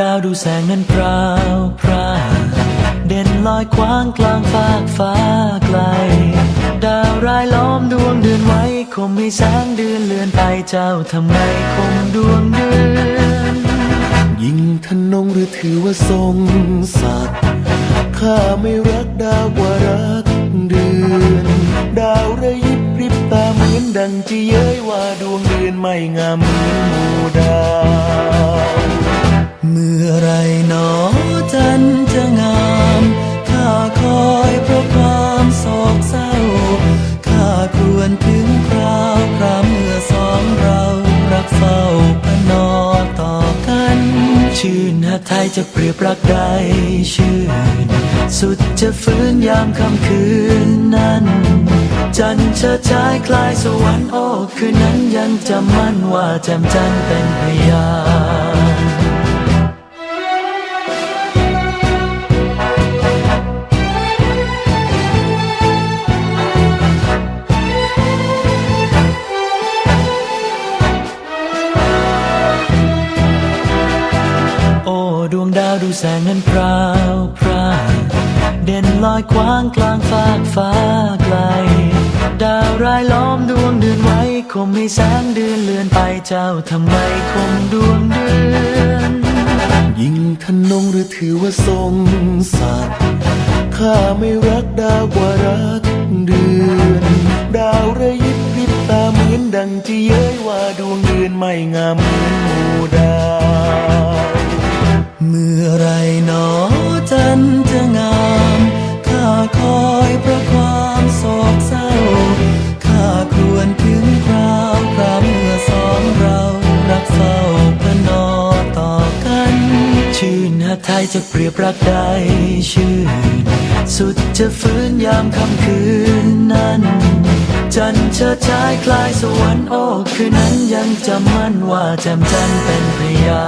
ดาวดูแสงนั้นพราวพราวเด่นลอยคว้างกลางฟากฟ้าไกล ดาวรายล้อมดวงเดือนไว้คงมีแสงเดือนเลือนไปเจ้าทำไมคงดวงเดือนยิ่งทนงหรือถือว่าทรงสัตว์ข้าไม่รักดาวกว่ารักเดือน ดาวระยิบริบตาเหมือนดังจะเย้ยว่าดวงเดือนไม่งามเหมือนหมู่ดาว มื่อไรหนอจันจะงามข้าคอยเพราะความโศกเศร้าข้าควรถึงคราวคราเมื่อสองเรารักเฝ้าพนอต่อกันชื่นหาไทยจะเปรียบรักใดชื่น สุดจะฟื้นยามค่ำคืนนั้น จันทร์เชิดฉายคลายสวรรค์โอ้คืนนั้นยังจำมั่นว่าแจำจันทร์เป็นพยาน โอ้ดวงดาวดูแสงนั้นพราวพราวเด่นลอยคว้างกลางฟากฟ้าไกล ดาวรายล้อมดวงเดือนไว้คงมีแสงเดือนเลือนไปเจ้าทำไมคงดวงเดือน ยิ่งทนงหรือถือว่าทรงสัตว์ข้าไม่รักดาวกว่ารักเดือนดาวระยิบริบตาเหมือนดังจะเย้ยว่าดวงเดือนไม่งามเหมือนหมู่ดาว มื่อไรหนอจันจะงามข้าคอยเพราะความโศกเศร้าข้าควรถึงคราวคราเมื่อสองเรารักเฝ้าพนอต่อกัน ชื่นหาไทยจะเปรียบรักใดชื่น สุดจะฟื้นยามค่ำคืนนั้นจันเชิดฉายคลายสวรรค์โอ้คืนนั้นยังจำมั่นว่าแจ่มจันเป็นพยา